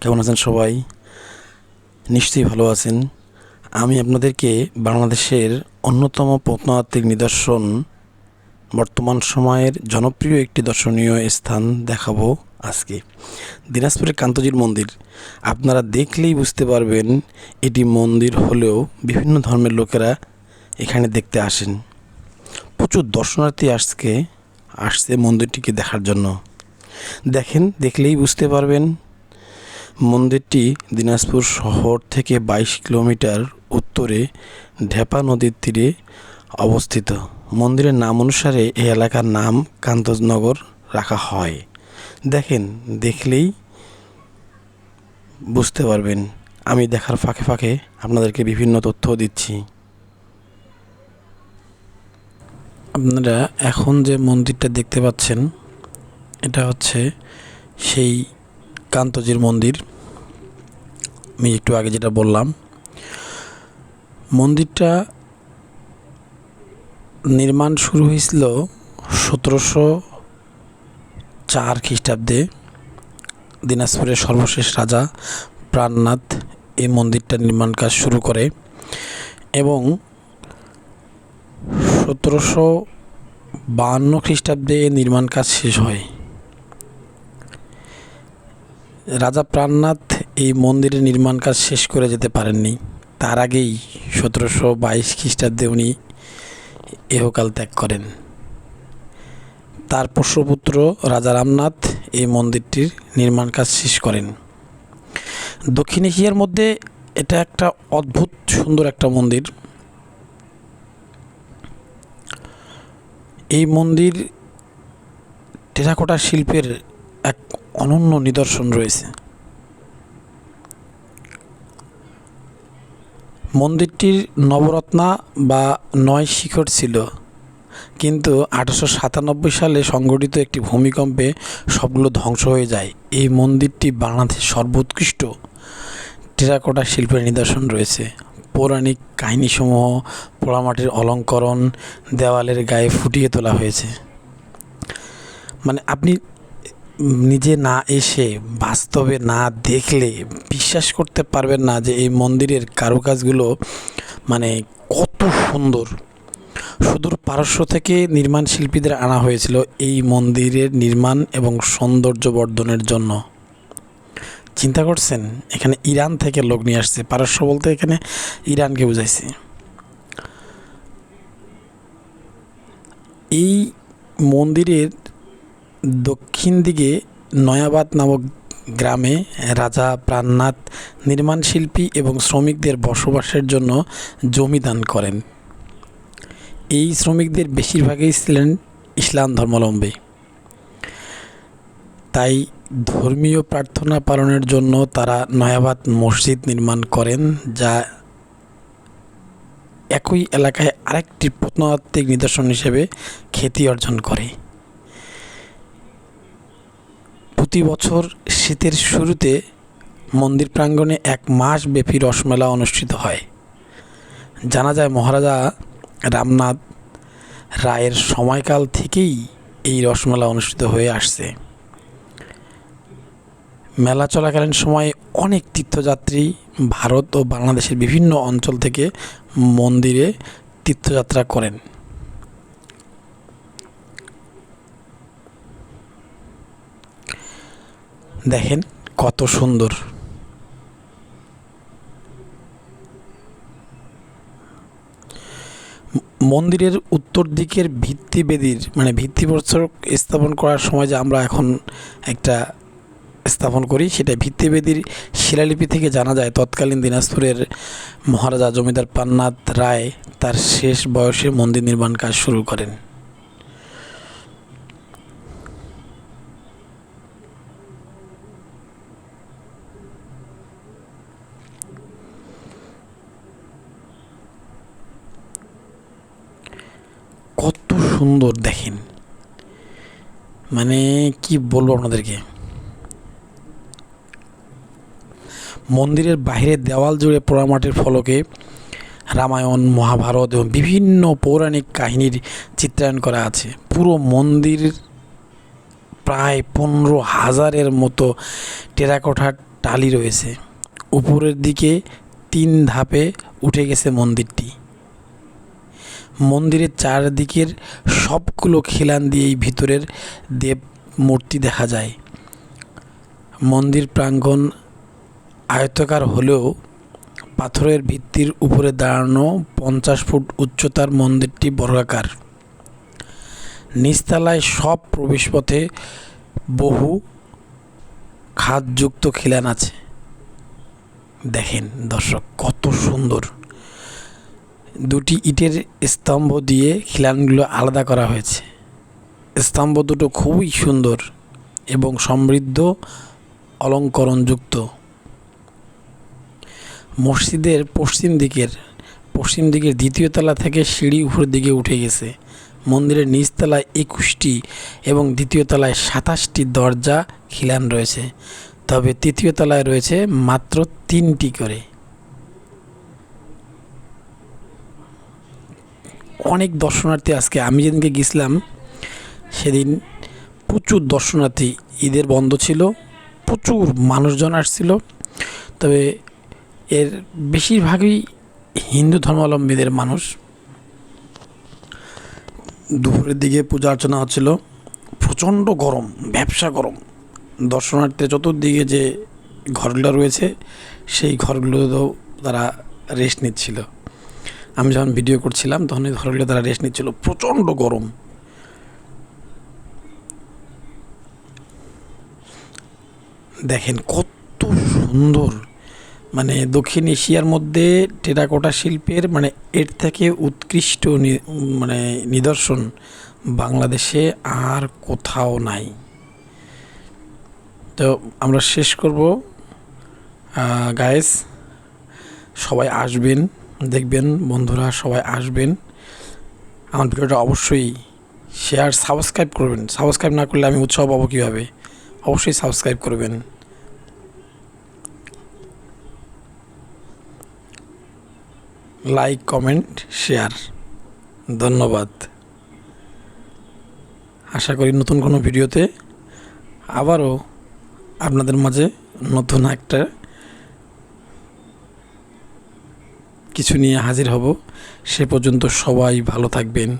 কেমন আছেন সবাই? নিশ্চয়ই ভালো আছেন। আমি আপনাদেরকে বাংলাদেশের অন্যতম প্রত্নতাত্ত্বিক নিদর্শন, বর্তমান সময়ের জনপ্রিয় একটি দর্শনীয় স্থান দেখাবো আজকে। দিনাজপুরের কান্তজির মন্দির। আপনারা দেখলেই বুঝতে পারবেন, এটি মন্দির হলেও বিভিন্ন ধর্মের লোকেরা এখানে দেখতে আসেন। প্রচুর দর্শনার্থী আজকে আসছে মন্দিরটিকে দেখার জন্য। দেখেন, দেখলেই বুঝতে পারবেন মন্দিরটি দিনাজপুর শহর থেকে বাইশ কিলোমিটার উত্তরে ঢেপা নদীর তীরে অবস্থিত। মন্দিরের নাম অনুসারে এই এলাকার নাম কান্তজনগর রাখা হয়। দেখেন, দেখলেই বুঝতে পারবেন। আমি দেখার ফাঁকে ফাঁকে আপনাদেরকে বিভিন্ন তথ্য দিচ্ছি। আপনারা এখন যে মন্দিরটা দেখতে পাচ্ছেন, এটা হচ্ছে সেই কান্তজির মন্দির। আমি একটু আগে যেটা বললাম, মন্দিরটা নির্মাণ শুরু হয়েছিল সতেরোশো চার খ্রিস্টাব্দে। দিনাজপুরের সর্বশেষ রাজা প্রাণনাথ এই মন্দিরটা নির্মাণ কাজ শুরু করে এবং সতেরোশো বাহান্ন খ্রিস্টাব্দে নির্মাণ কাজ শেষ হয়। রাজা প্রাণনাথ এই মন্দিরের নির্মাণ কাজ শেষ করে যেতে পারেননি। তার আগেই সতেরোশো বাইশ খ্রিস্টাব্দে উনি এহকাল ত্যাগ করেন। তার পোষ্যপুত্র রাজা রামনাথ এই মন্দিরটির নির্মাণ কাজ শেষ করেন। দক্ষিণ এশিয়ার মধ্যে এটা একটা অদ্ভুত সুন্দর একটা মন্দির। এই মন্দির টেরাকোটা শিল্পের এক অনন্য নিদর্শন রয়েছে। মন্দিরটির নবরত্না বা নয় শিখর ছিল। কিন্তু আঠারোশো সাতানব্বই সালে সংঘটিত একটি ভূমিকম্পে সবগুলো ধ্বংস হয়ে যায়। এই মন্দিরটি বাংলাদেশের সর্বোৎকৃষ্ট টেরাকোটা শিল্পের নিদর্শন রয়েছে। পৌরাণিক কাহিনীসমূহ, পোড়ামাটির অলঙ্করণ, দেওয়ালের গায়ে ফুটিয়ে তোলা হয়েছে। মানে আপনি নিজে না এসে বাস্তবে না দেখলে বিশ্বাস করতে পারবেন না যে এই মন্দিরের কারুকাজগুলো মানে কত সুন্দর। সুদূর পারস্য থেকে নির্মাণ শিল্পীদের আনা হয়েছিল এই মন্দিরের নির্মাণ এবং সৌন্দর্য বর্ধনের জন্য। চিন্তা করছেন, এখানে ইরান থেকে লোক নিয়ে আসছে। পারস্য বলতে এখানে ইরানকে বুঝাইছে। এই মন্দিরের দক্ষিণ দিকে নয়াবাদ নামক গ্রামে রাজা প্রাণনাথ নির্মাণ শিল্পী এবং শ্রমিকদের বসবাসের জন্য জমি দান করেন। এই শ্রমিকদের বেশিরভাগই ছিলেন ইসলাম ধর্মাবলম্বী। তাই ধর্মীয় প্রার্থনা পালনের জন্য তারা নয়াবাদ মসজিদ নির্মাণ করেন, যা একই এলাকায় আরেকটি প্রত্নতাত্ত্বিক নিদর্শন হিসেবে খ্যাতি অর্জন করে। প্রতি বছর শীতের শুরুতে মন্দির প্রাঙ্গণে এক মাস ব্যাপী রসমেলা অনুষ্ঠিত হয়। জানা যায় মহারাজা রামনাথ রায়ের সময়কাল থেকেই এই রসমেলা অনুষ্ঠিত হয়ে আসছে। মেলা চলাকালীন সময়ে অনেক তীর্থযাত্রী ভারত ও বাংলাদেশের বিভিন্ন অঞ্চল থেকে মন্দিরে তীর্থযাত্রা করেন। দেখেন কত সুন্দর। মন্দিরের উত্তর দিকের ভিত্তিবেদির মানে ভিত্তিপ্রস্তর স্থাপন করার সময় যে আমরা এখন একটা স্থাপন করি, সেটা ভিত্তিবেদির শিলালিপি থেকে জানা যায়। তৎকালীন দিনাজপুরের মহারাজা জমিদার পান্নাথ রায় তার শেষ বয়সে মন্দির নির্মাণ কাজ শুরু করেন কত সুন্দর দেখেন। মানে কি বলব আপনাদেরকে? মন্দিরের বাইরের দেওয়াল জুড়ে পোড়ামাটির ফলকে রামায়ণ, মহাভারত এবং বিভিন্ন পৌরাণিক কাহিনীর চিত্রায়ন করা আছে। পুরো মন্দির প্রায় পনেরো হাজারের মতো টেরাকোঠার টালি রয়েছে। উপরের দিকে তিন ধাপে উঠে গেছে মন্দিরটি। মন্দিরের চারদিকের সবগুলো খিলান দিয়েই ভিতরের দেব মূর্তি দেখা যায়। মন্দির প্রাঙ্গণ আয়তাকার হলেও পাথরের ভিত্তির উপরে দাঁড়ানো পঞ্চাশ ফুট উচ্চতার মন্দিরটি বর্গাকার। নিচতলায় সব প্রবেশপথে বহু খাদযুক্ত খিলান আছে। দেখেন দর্শক, কত সুন্দর। দুটি ইটের স্তম্ভ দিয়ে খিলানগুলো আলাদা করা হয়েছে। স্তম্ভ দুটো খুবই সুন্দর এবং সমৃদ্ধ, অলঙ্করণযুক্ত। মসজিদের পশ্চিম দিকের পশ্চিম দিকের দ্বিতীয় তলা থেকে সিঁড়ি উপর দিকে উঠে গেছে। মন্দিরের নিচতলায় একুশটি এবং দ্বিতীয় তলায় সাতাশটি দরজা, খিলান রয়েছে। তবে তৃতীয় তলায় রয়েছে মাত্র তিনটি করে। অনেক দর্শনার্থী আজকে, আমি যেদিনকে গেছিলাম, সেদিন প্রচুর দর্শনার্থী, ঈদের বন্ধ ছিল, প্রচুর মানুষজন আসছিল। তবে এর বেশিরভাগই হিন্দু ধর্মাবলম্বীদের মানুষ। দুপুরের দিকে পূজা অর্চনা হচ্ছিল। প্রচণ্ড গরম, ব্যবসা গরম। দর্শনার্থী চতুর্দিকে যে ঘরগুলো রয়েছে, সেই ঘরগুলোতেও তারা রেস্ট নিচ্ছিল। আমি যখন ভিডিও করছিলাম, তখন এই ঘরগুলো তারা রেস্ট নিচ্ছিল, প্রচণ্ড গরম। দেখেন কত সুন্দর। মানে দক্ষিণ এশিয়ার মধ্যে টেরাকোটা শিল্পের মানে এর থেকে উৎকৃষ্ট মানে নিদর্শন বাংলাদেশে আর কোথাও নাই। তো আমরা শেষ করব। গায়েস সবাই আসবেন। দেখবেন, বন্ধুরা সবাই আসবেন। আমার ভিডিওটা অবশ্যই শেয়ার সাবস্ক্রাইব করবেন। সাবস্ক্রাইব না করলে আমি উৎসাহ পাবো কীভাবে? অবশ্যই সাবস্ক্রাইব করবেন। লাইক কমেন্ট শেয়ার ধন্যবাদ। আশা করি নতুন কোনো ভিডিওতে আবারও আপনাদের মাঝে নতুন একটা কিছু নিয়ে হাজির হব। সে পর্যন্ত সবাই ভালো থাকবেন।